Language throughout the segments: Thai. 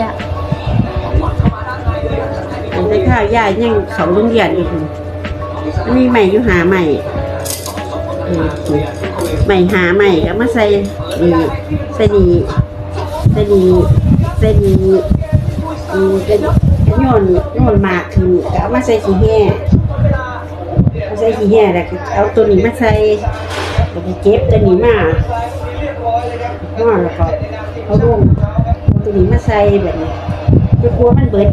ยาข้าวยายังเขาโรงเรียนอยู่คุณมีใหม่อยู่หาใหม่ใหม่หาใหม่ก็มาใส่นี่ใส่นี่ใส่นี่ใส่นี่อืมก็โยนโยนมากขึ้นก็เอามาใส่ขี้แห่มาใส่ขี้แห่แล้วก็เอาตัวนี้มาใส่แล้วก็เก็บตัวนี้มาห่อแล้วก็เอาลง ตัวนี้มาใส่แบบนี้จะกลัวมันเบิด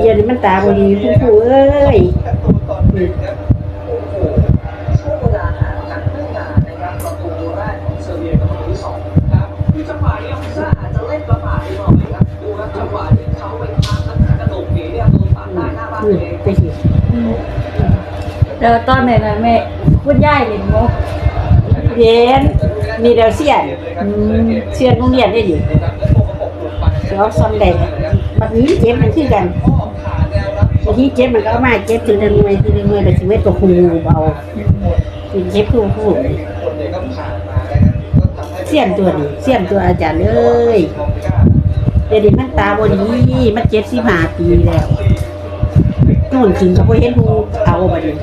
เดี๋ยวนี้มันตาบดีผู้ผู้เอ้ย อืมไปสิแล้วตอนไหนนะแม่คุณยายเห็นบ่เห็นมีเดาวเสียนเสียนโรงเรียนได้ดิเดี๋ยวซ้ำได้บัดนี้เจ็บมันคือกันบางทีเจ็บมันก็มาเจ็บทีละหน่วยทีละหน่วยแต่ชีวิตก็คูเอาทีเจ็บคือคูเสียนตัวนี้เสียนตัวอาจารย์เอ้ยเดี๋ยวนี้มันตาบดีมันเจ็บสิบห้าปีแล้วู่นถึงกับพ่เห็นหูเอาบัดนี้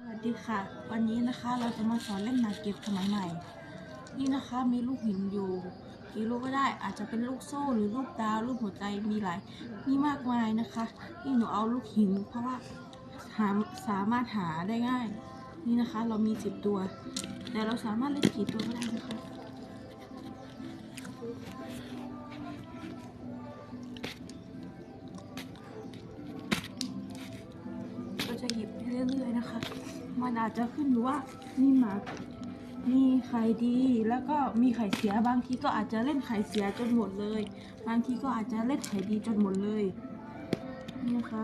สวัสดีค่ะ วันนี้นะคะเราจะมาสอนเล่นหมากเก็บสมัยใหม่ นี่นะคะมีลูกหินอยู่กี่ลูกก็ได้อาจจะเป็นลูกโซ่หรือลูกดาวลูกหัวใจมีหลายมีมากมายนะคะนี่หนูเอาลูกหิน เพราะว่าหาสามารถหาได้ง่าย นี่นะคะเรามีสิบตัว แต่เราสามารถเล่นกี่ตัวก็ได้นะคะ จะหยิบไปเรื่อยๆนะคะ มันอาจจะขึ้นอยู่ว่ามีหมากมีไข่ดีแล้วก็มีไข่เสียบางทีก็อาจจะเล่นไข่เสียจนหมดเลย บางทีก็อาจจะเล่นไข่ดีจนหมดเลยนี่นะคะ